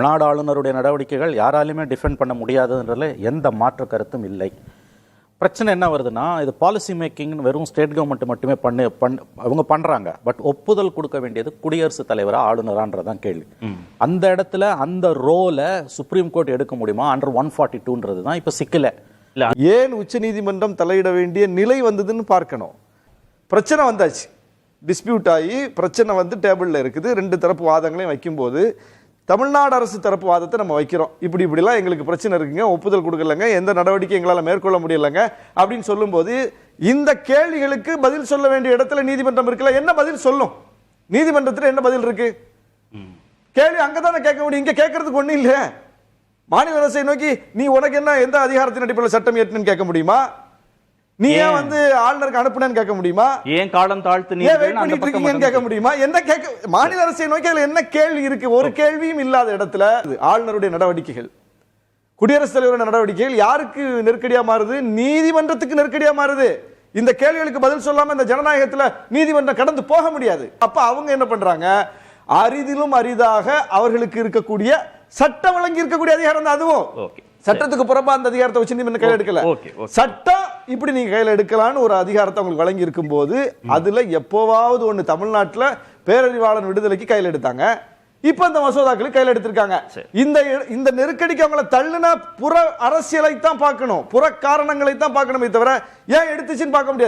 தமிழ்நாடு ஆளுநருடைய நடவடிக்கைகள் யாராலையுமே டிஃபெண்ட் பண்ண முடியாதுன்றதுல எந்த மாற்று கருத்தும் இல்லை. பிரச்சனை என்ன வருதுன்னா இது பாலிசி மேக்கிங் வெறும் ஸ்டேட் கவர்மெண்ட் மட்டுமே பண்ணு பண் அவங்க பண்றாங்க. பட் ஒப்புதல் கொடுக்க வேண்டியது குடியரசுத் தலைவரா ஆளுநரான்றதான் கேள்வி. அந்த இடத்துல அந்த ரோலை சுப்ரீம் கோர்ட் எடுக்க முடியுமா? அண்டர் ஒன் ஃபார்ட்டி டூன்றது தான் இப்போ சிக்கல. ஏன் உச்சநீதிமன்றம் தலையிட வேண்டிய நிலை வந்ததுன்னு பார்க்கணும். பிரச்சனை வந்தாச்சு. டிஸ்பியூட் ஆகி பிரச்சனை வந்து டேபிளில் இருக்குது. ரெண்டு தரப்பு வாதங்களையும் வைக்கும்போது தமிழ்நாடு அரசு தரப்பு வாதத்தை நம்ம வைக்கிறோம். இப்படி இப்படிலாம் எங்களுக்கு பிரச்சனை இருக்குங்க. ஒப்புதல் கொடுக்கலங்க. எந்த நடவடிக்கை எங்களால் மேற்கொள்ள முடியலங்க. அப்படின்னு சொல்லும்போது இந்த கேள்விகளுக்கு பதில் சொல்ல வேண்டிய இடத்துல நீதிமன்றம் இருக்குல்ல? என்ன பதில் சொல்லும்? நீதிமன்றத்தில் என்ன பதில் இருக்கு? கேள்வி அங்கதானே கேட்க முடியும். இங்க கேட்கறதுக்கு ஒண்ணும் இல்ல. மாநில அரசை நோக்கி நீ உனக்கு என்ன எந்த அதிகாரத்தின் அடிப்படையில் சட்டம் ஏற்றுன்னு கேட்க முடியுமா? நீ ஏன்? வந்து ஆளுநருக்கு அனுப்புனேன்னு கேட்க முடியுமா? ஏன் காலம் தாழ்த்து ஏன் வெயிட் பண்ணிட்டு இருக்கீங்கன்னு கேட்க முடியுமா? என்ன கேட்க மாநில அரசை நோக்கி அதுல என்ன கேள்வி இருக்கு? ஒரு கேள்வியும் இல்லாத இடத்துல ஆளுநருடைய நடவடிக்கைகள். குடியரசுத் தலைவருடைய நடவடிக்கைகள் யாருக்கு நெருக்கடியா மாறுது? நீதிமன்றத்துக்கு நெருக்கடியா மாறுது. இந்த கேள்விகளுக்கு பதில் சொல்லாம இந்த ஜனநாயகத்துல நீதிமன்றம் கடந்து போக முடியாது. அப்ப அவங்க என்ன பண்றாங்க? அரிதிலும் அரிதாக அவர்களுக்கு இருக்கக்கூடிய சட்டம் வழங்கி இருக்கக்கூடிய அதிகாரம் தான் அதுவும். ஓகே. சட்டத்துக்கு புறம்பா அந்த அதிகாரத்தை வச்சு நீங்க கையில் எடுக்கல. சட்டம் இப்படி நீங்க கையில எடுக்கலாம்னு ஒரு அதிகாரத்தை உங்களுக்கு வழங்கி இருக்கும்போது அதுல எப்போவாவது ஒண்ணு தமிழ்நாட்டுல பேரறிவாளன் விடுதலைக்கு கையில் எடுத்தாங்க. இப்ப அந்த மசோதாக்களை கையில் எடுத்திருக்காங்க. இந்த இந்த நெருக்கடிக்கு அவங்கள தள்ளுன புற அரசியலை தான் பார்க்கணும். புற காரணங்களை தான் பார்க்கணுமே தவிர ஏன் எடுத்துச்சுன்னு பார்க்க முடியாது.